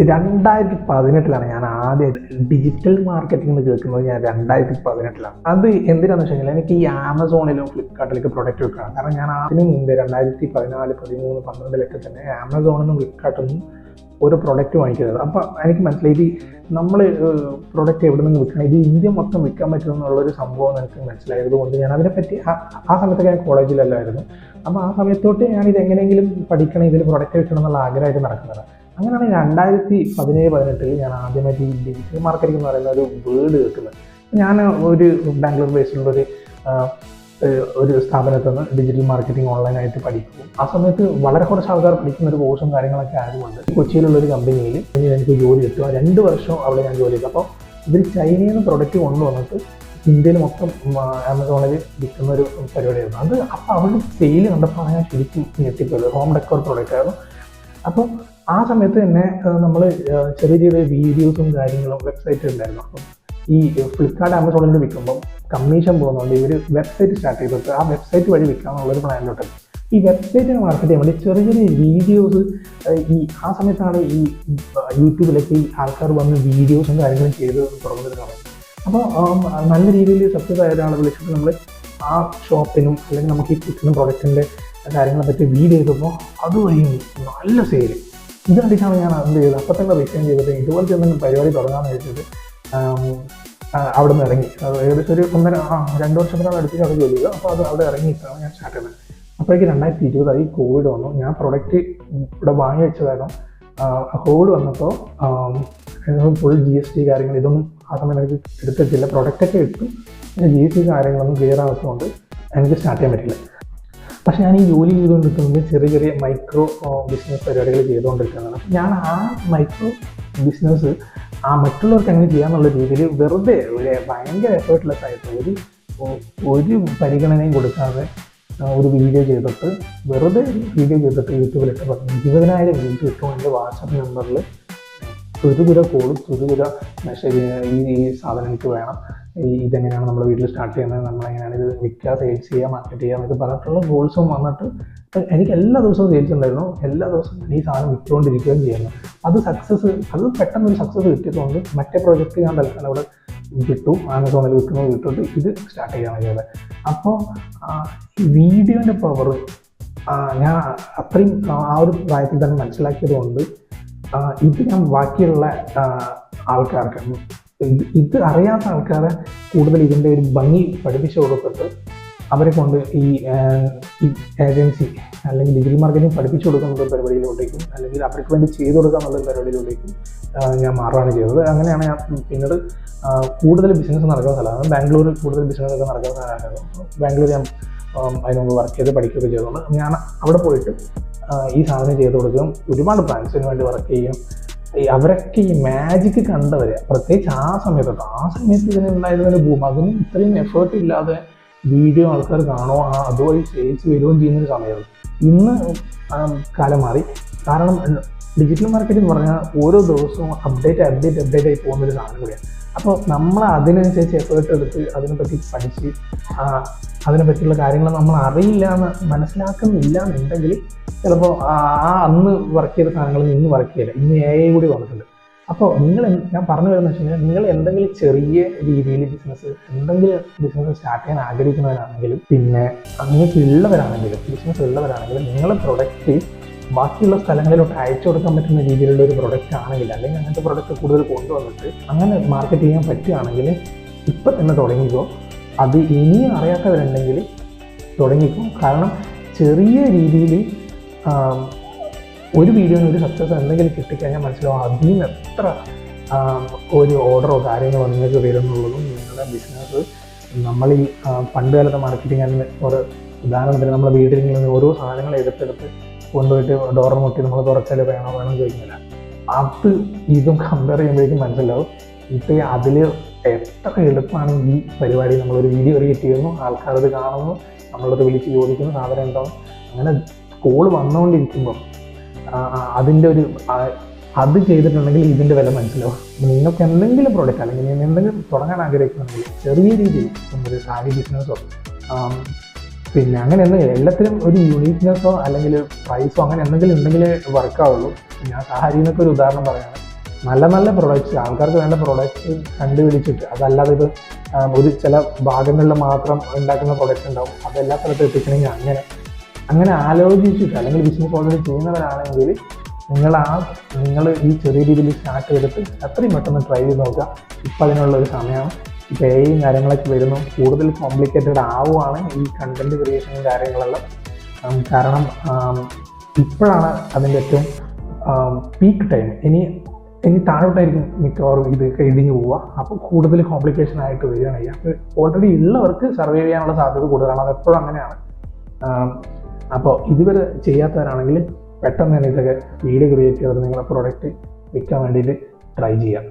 രണ്ടായിരത്തി പതിനെട്ടിലാണ് ഞാൻ ആദ്യമായിട്ട് ഡിജിറ്റൽ മാർക്കറ്റിംഗ് എന്ന് കേൾക്കുന്നത് ഞാൻ രണ്ടായിരത്തി പതിനെട്ടിലാണ് അത് എന്തിനാന്ന് വെച്ച് കഴിഞ്ഞാൽ എനിക്ക് ഈ ആമസോണിലും ഫ്ലിപ്കാർട്ടിലേക്ക് പ്രൊഡക്റ്റ് വെക്കണം. കാരണം ഞാൻ അതിന് മുമ്പ് രണ്ടായിരത്തി പതിനാല് പതിമൂന്ന് പന്ത്രണ്ടിലൊക്കെ തന്നെ ആമസോണിൽ നിന്നും ഫ്ലിപ്കാർട്ടിൽ നിന്നും ഒരു പ്രൊഡക്റ്റ് വാങ്ങിക്കുന്നത്. അപ്പോൾ എനിക്ക് മനസ്സിലായി ഇത് നമ്മൾ പ്രൊഡക്റ്റ് എവിടെ നിന്ന് വിൽക്കണം? ഇത് ഇന്ത്യ മൊത്തം വിൽക്കാൻ പറ്റുമെന്നുള്ളൊരു സംഭവം എനിക്ക് മനസ്സിലായത് കൊണ്ട് ഞാൻ അതിനെപ്പറ്റി ആ- സമയത്തൊക്കെ ഞാൻ കോളേജിലല്ലായിരുന്നു അപ്പോൾ ആ സമയത്തോട്ട് ഞാൻ ഇത് എങ്ങനെയെങ്കിലും പഠിക്കണം ഇതിൽ പ്രൊഡക്റ്റ് വെക്കണം എന്നുള്ള ആഗ്രഹമായിട്ട് നടക്കുന്നത്. അങ്ങനെയാണ് രണ്ടായിരത്തി പതിനേഴ് പതിനെട്ടിൽ ഞാൻ ആദ്യമായിട്ട് ഈ ഡിജിറ്റൽ മാർക്കറ്റിംഗ് എന്ന് പറയുന്ന ഒരു വേർഡ് കേൾക്കുന്നത്. ഞാൻ ഒരു ബാംഗ്ലൂർ ബേസിലുള്ള ഒരു ഒരു സ്ഥാപനത്തിൽ നിന്ന് ഡിജിറ്റൽ മാർക്കറ്റിംഗ് ഓൺലൈനായിട്ട് പഠിക്കും ആ സമയത്ത് വളരെ കുറച്ച് ആൾക്കാർ പഠിക്കുന്ന ഒരു കോഴ്സും കാര്യങ്ങളൊക്കെ ആയതുകൊണ്ട് കൊച്ചിയിലുള്ള ഒരു കമ്പനിയിൽ എനിക്ക് ജോലി കിട്ടും ആ രണ്ട് വർഷം അവിടെ ഞാൻ ജോലി ചെയ്തു. അപ്പോൾ ഇവർ ചൈനയിൽ നിന്ന് പ്രൊഡക്റ്റ് കൊണ്ടുവന്നിട്ട് ഇന്ത്യയിൽ മൊത്തം ആമസോണിൽ വിൽക്കുന്ന ഒരു പരിപാടിയായിരുന്നു. അത് അപ്പോൾ അവിടെ സെയിൽ കണ്ടപ്പോൾ ഞാൻ ശരിക്കും ഞെട്ടിപ്പോയത് ഹോം ഡെക്കോർ പ്രൊഡക്റ്റ് ആയിരുന്നു. അപ്പോൾ ആ സമയത്ത് തന്നെ നമ്മൾ ചെറിയ ചെറിയ വീഡിയോസും കാര്യങ്ങളും വെബ്സൈറ്റ് ഉണ്ടായിരുന്നു. അപ്പം ഈ ഫ്ലിപ്കാർട്ട് ആമസോണിൽ വിൽക്കുമ്പോൾ കമ്മീഷൻ പോകുന്നതുകൊണ്ട് ഇവർ വെബ്സൈറ്റ് സ്റ്റാർട്ട് ചെയ്തിട്ട് ആ വെബ്സൈറ്റ് വഴി വിൽക്കാമെന്നുള്ളൊരു പ്ലാനിലോട്ട് ഈ വെബ്സൈറ്റിനെ മാർക്കറ്റ് ചെയ്യാൻ വേണ്ടി ചെറിയ ചെറിയ വീഡിയോസ് ഈ ആ സമയത്താണ് ഈ യൂട്യൂബിലേക്ക് ഈ ആൾക്കാർ വന്ന് വീഡിയോസും കാര്യങ്ങളും ചെയ്ത് തുടങ്ങുന്നത് അപ്പോൾ നല്ല രീതിയിൽ സക്സസ് ആയ ഒരാളെ വിളിച്ചിട്ട് നമ്മൾ ആ ഷോപ്പിനും അല്ലെങ്കിൽ നമുക്ക് ഈ കിട്ടുന്ന പ്രൊഡക്റ്റിന്റെ കാര്യങ്ങളെ പറ്റി വീഡിയോ ചെയ്തപ്പോൾ അതുവഴി നല്ല സെയിൽ ഇത് കണ്ടിട്ടാണ് ഞാൻ എന്ത് ചെയ്തത്? അപ്പം തന്നെ റിസൈൻ ചെയ്തിട്ട് ഇതുപോലത്തെ എന്തെങ്കിലും പരിപാടി തുടങ്ങാമെന്ന് വെച്ചിട്ട് അവിടെ നിന്ന് ഇറങ്ങി. ഏകദേശം ഒരു ഒന്നര ആ രണ്ട് വർഷത്തിനാണ് അടുത്തേക്ക് അവിടെ ജോലി ചെയ്തത് അപ്പോൾ അത് അവിടെ ഇറങ്ങിയിട്ടാണ് ഞാൻ സ്റ്റാർട്ട് ചെയ്തത്. അപ്പോഴേക്ക് രണ്ടായിരത്തി ഇരുപതായി കോവിഡ് വന്നു. ഞാൻ പ്രൊഡക്റ്റ് ഇവിടെ വാങ്ങി വെച്ചതായിരുന്നു. കോവിഡ് വന്നപ്പോൾ ഫുൾ ജി എസ് ടി കാര്യങ്ങൾ ഇതൊന്നും ആ സമയത്ത് എനിക്ക് എടുത്തിട്ടില്ല. പ്രൊഡക്റ്റൊക്കെ എടുത്തു ജി എസ് ടി കാര്യങ്ങളൊന്നും ക്ലിയർ ആവശ്യമുണ്ട് എനിക്ക് സ്റ്റാർട്ട് ചെയ്യാൻ പറ്റില്ല. പക്ഷെ ഞാൻ ഈ ജോലി ചെയ്തുകൊണ്ടിരിക്കുന്നത് ചെറിയ ചെറിയ മൈക്രോ ബിസിനസ് പരിപാടികൾ ചെയ്തുകൊണ്ടിരിക്കുന്നതാണ് ഞാൻ ആ മൈക്രോ ബിസിനസ് ആ മറ്റുള്ളവർക്ക് എങ്ങനെ ചെയ്യാമെന്നുള്ള രീതിയിൽ വെറുതെ ഒരു ഭയങ്കര എഫേർട്ട്ലെസ് ആയിട്ട് ഒരു ഒരു പരിഗണനയും കൊടുക്കാതെ ഒരു വീഡിയോ ചെയ്തിട്ട് വെറുതെ വീഡിയോ ചെയ്തിട്ട് യൂട്യൂബിലിട്ട് പറഞ്ഞു ഇരുപതിനായിരം വ്യൂസ് എന്റെ വാട്സപ്പ് നമ്പറിൽ. തുരുതുര കോളും തുരുതുര മെസ്സേജ് ഈ ഈ സാധനം എനിക്ക് വേണം. ഈ ഇതെങ്ങനെയാണ് നമ്മുടെ വീട്ടിൽ സ്റ്റാർട്ട് ചെയ്യുന്നത്? നമ്മളെങ്ങനെയാണ് ഇത് വിൽക്കുക സെയിൽസ് ചെയ്യുക മാർക്കറ്റ് ചെയ്യുക എന്നൊക്കെ പറഞ്ഞിട്ടുള്ള ഗോൾസും വന്നിട്ട് എനിക്ക് എല്ലാ ദിവസവും സെയിൽസ് ഉണ്ടായിരുന്നു. എല്ലാ ദിവസവും ഈ സാധനം വിറ്റുകൊണ്ടിരിക്കുകയും ചെയ്യുന്നു. അത് സക്സസ് അത് പെട്ടെന്ന് ഒരു സക്സസ് കിട്ടിയതുകൊണ്ട് മറ്റേ പ്രോജക്റ്റ് ഞാൻ തൽക്കാലം അവിടെ വിട്ടു. ആമസോണിൽ വിൽക്കുന്നത് വിട്ടിട്ട് ഇത് സ്റ്റാർട്ട് ചെയ്യാൻ ചെയ്തത്. അപ്പോൾ വീഡിയോന്റെ പവർ ഞാൻ അത്രയും ആ ഒരു പ്രായത്തിൽ തന്നെ മനസ്സിലാക്കിയത് കൊണ്ട് ഇത് ഞാൻ ബാക്കിയുള്ള ആൾക്കാർക്ക് ഇത് അറിയാത്ത ആൾക്കാരെ കൂടുതൽ ഇതിന്റെ ഒരു ഭംഗി പഠിപ്പിച്ചു കൊടുത്തിട്ട് അവരെ കൊണ്ട് ഈ ഏജൻസി അല്ലെങ്കിൽ ഡിജിറ്റൽ മാർക്കറ്റിംഗ് പഠിപ്പിച്ചു കൊടുക്കുന്ന പരിപാടിയിലോട്ടേക്കും അല്ലെങ്കിൽ അവർക്ക് വേണ്ടി ചെയ്തു കൊടുക്കുക എന്നുള്ള പരിപാടിയിലോട്ടേക്കും ഞാൻ മാറുകയാണ് ചെയ്തത്. അങ്ങനെയാണ് ഞാൻ പിന്നീട് കൂടുതൽ ബിസിനസ് നടക്കുന്ന സ്ഥലമാണ്. ബാംഗ്ലൂരിൽ കൂടുതൽ ബിസിനസ് ഒക്കെ നടക്കുന്ന സ്ഥലമായിരുന്നു ബാംഗ്ലൂർ ഞാൻ അതിന് വർക്ക് ചെയ്ത് പഠിക്കുകയൊക്കെ ചെയ്തുകൊണ്ട് ഞാൻ അവിടെ പോയിട്ട് ഈ സാധനം ചെയ്ത് കൊടുക്കുകയും ഒരുപാട് ബ്രാൻഡ്സിന് വേണ്ടി വർക്ക് ചെയ്യും ഈ അവരൊക്കെ ഈ മാജിക് കണ്ടവര് പ്രത്യേകിച്ച് ആ സമയത്തൊക്കെ ആ സമയത്ത് ഇതിനുണ്ടായിരുന്ന ഭൂമി അതിന് ഇത്രയും എഫേർട്ട് ഇല്ലാതെ വീഡിയോ ആൾക്കാർ കാണുമോ ആ അതുവഴി ചേച്ച് വരികയും ചെയ്യുന്ന ഒരു സമയമായിരുന്നു ഇന്ന് കാലം മാറി. കാരണം ഡിജിറ്റൽ മാർക്കറ്റിംഗ് പറഞ്ഞാൽ ഓരോ ദിവസവും അപ്ഡേറ്റ് അപ്ഡേറ്റ് അപ്ഡേറ്റ് ആയി പോകുന്ന ഒരു സാധനം കൂടിയാണ്. അപ്പോൾ നമ്മൾ അതിനനുസരിച്ച് എഫേർട്ട് എടുത്ത് അതിനെപ്പറ്റി പഠിച്ച് അതിനെപ്പറ്റിയുള്ള കാര്യങ്ങൾ നമ്മൾ അറിയില്ല എന്ന് മനസ്സിലാക്കുന്നില്ല എന്നുണ്ടെങ്കിൽ ചിലപ്പോൾ ആ അന്ന് വർക്ക് ചെയ്ത സാധനങ്ങൾ ഇന്ന് വർക്ക് ചെയ്യില്ല. ഇന്ന് എ ഐ കൂടി വന്നിട്ടുണ്ട്. അപ്പോൾ നിങ്ങൾ ഞാൻ പറഞ്ഞു വരുന്നത് വെച്ച് കഴിഞ്ഞാൽ നിങ്ങൾ എന്തെങ്കിലും ചെറിയ രീതിയിൽ ബിസിനസ് എന്തെങ്കിലും ബിസിനസ് സ്റ്റാർട്ട് ചെയ്യാൻ ആഗ്രഹിക്കുന്നവരാണെങ്കിലും പിന്നെ നിങ്ങൾക്ക് ഉള്ളവരാണെങ്കിലും ബിസിനസ് ഉള്ളവരാണെങ്കിലും നിങ്ങളുടെ പ്രൊഡക്റ്റ് ബാക്കിയുള്ള സ്ഥലങ്ങളിലോട്ട് അയച്ചു കൊടുക്കാൻ പറ്റുന്ന രീതിയിലുള്ള ഒരു പ്രൊഡക്റ്റ് ആണെങ്കിൽ അല്ലെങ്കിൽ അങ്ങനത്തെ പ്രൊഡക്റ്റ് കൂടുതൽ കൊണ്ടുവന്നിട്ട് അങ്ങനെ മാർക്കറ്റ് ചെയ്യാൻ പറ്റുകയാണെങ്കിൽ ഇപ്പം തന്നെ തുടങ്ങിക്കോ. അത് ഇനിയും അറിയാത്തവരുണ്ടെങ്കിൽ തുടങ്ങിക്കോ. കാരണം ചെറിയ രീതിയിൽ ഒരു വീഡിയോന് ഒരു സക്സസ് എന്തെങ്കിലും കിട്ടിക്കഴിഞ്ഞാൽ മനസ്സിലാവും അതിൽ നിന്ന് എത്ര ഒരു ഓർഡറോ കാര്യങ്ങളോ നിങ്ങൾക്ക് വരുന്നുള്ളതും നിങ്ങളുടെ ബിസിനസ് നമ്മൾ ഈ പണ്ടുകാലത്തെ പണ്ട് കാലത്തെ മാർക്കറ്റിംഗ് ഒരു ഉദാഹരണത്തിന് നമ്മൾ വീട്ടിൽ നിന്ന് ഓരോ സാധനങ്ങൾ എടുത്തെടുത്ത് കൊണ്ടുപോയിട്ട് ഡോർ മുട്ടി നമ്മൾ തുറച്ചാൽ വേണോ വേണം ചോദിക്കില്ല അത് ഇതും കമ്പയർ ചെയ്യുമ്പോഴേക്കും മനസ്സിലാവും. ഇപ്പം അതിൽ എത്ര എളുപ്പമാണ് ഈ പരിപാടി. നമ്മളൊരു വീഡിയോ ക്രിയേറ്റ് ചെയ്യുന്നു ആൾക്കാരത് കാണുന്നു നമ്മളത് വിളിച്ച് ചോദിക്കുന്നു സാധനം ഉണ്ടാവും അങ്ങനെ കോൾ വന്നുകൊണ്ടിരിക്കുമ്പോൾ അതിന്റെ ഒരു അത് ചെയ്തിട്ടുണ്ടെങ്കിൽ ഇതിന്റെ വില മനസ്സിലാവും. നിങ്ങൾക്ക് എന്തെങ്കിലും പ്രോഡക്റ്റ് അല്ലെങ്കിൽ എന്തെങ്കിലും തുടങ്ങാൻ ആഗ്രഹിക്കുന്നുണ്ടെങ്കിൽ ചെറിയ രീതിയിൽ ഒരു സാരി ബിസിനസ്സോ പിന്നെ അങ്ങനെ എന്തെങ്കിലും എല്ലാത്തിനും ഒരു യൂണീക്നെസ്സോ അല്ലെങ്കിൽ പ്രൈസോ അങ്ങനെ എന്തെങ്കിലും ഉണ്ടെങ്കിലേ വർക്കാവുള്ളൂ ഞാൻ എന്നൊക്കെ ഒരു ഉദാഹരണം പറയാണ് നല്ല നല്ല പ്രൊഡക്റ്റ്സ് ആൾക്കാർക്ക് വേണ്ട പ്രൊഡക്റ്റ്സ് കണ്ടുപിടിച്ചിട്ട് അതല്ലാതെ ഇത് ഒരു ചില ഭാഗങ്ങളിൽ മാത്രം ഉണ്ടാക്കുന്ന പ്രൊഡക്റ്റ് ഉണ്ടാവും. അതെല്ലാ സ്ഥലത്തും എത്തിക്കണമെങ്കിൽ അങ്ങനെ അങ്ങനെ ആലോചിച്ചിട്ട് അല്ലെങ്കിൽ ബിസിനസ് ഓൾറെഡി ചെയ്യുന്നവരാണെങ്കിൽ നിങ്ങൾ ആ നിങ്ങൾ ഈ ചെറിയ രീതിയിൽ സ്റ്റാർട്ട് ചെയ്തിട്ട് എത്രയും പെട്ടെന്ന് ട്രൈ ചെയ്ത് നോക്കുക. ഇപ്പം അതിനുള്ള ഒരു സമയമാണ്. ഇപ്പോൾ കാര്യങ്ങളൊക്കെ വരുന്നു. കൂടുതൽ കോംപ്ലിക്കേറ്റഡ് ആവുകയാണ് ഈ കണ്ടന്റ് ക്രിയേഷനും കാര്യങ്ങളെല്ലാം. കാരണം ഇപ്പോഴാണ് അതിന്റെ ഏറ്റവും പീക്ക് ടൈം ഇനി ഇനി താഴോട്ടായിരിക്കും മിക്കവാറും ഇതൊക്കെ ഇടിഞ്ഞു പോവുക. അപ്പോൾ കൂടുതൽ കോംപ്ലിക്കേഷൻ ആയിട്ട് വരികയാണ് ചെയ്യുക. അപ്പോൾ ഓൾറെഡി ഉള്ളവർക്ക് സർവൈവ് ചെയ്യാനുള്ള സാധ്യത കൂടുതലാണ്. അത് എപ്പോഴും അങ്ങനെയാണ്. അപ്പോൾ ഇതുവരെ ചെയ്യാത്തവരാണെങ്കിൽ പെട്ടെന്ന് തന്നെ ഇതൊക്കെ വീഡിയോ ക്രിയേറ്റ് ചെയ്ത് നിങ്ങളുടെ പ്രോഡക്റ്റ് വിൽക്കാൻ വേണ്ടിയിട്ട് ട്രൈ ചെയ്യാം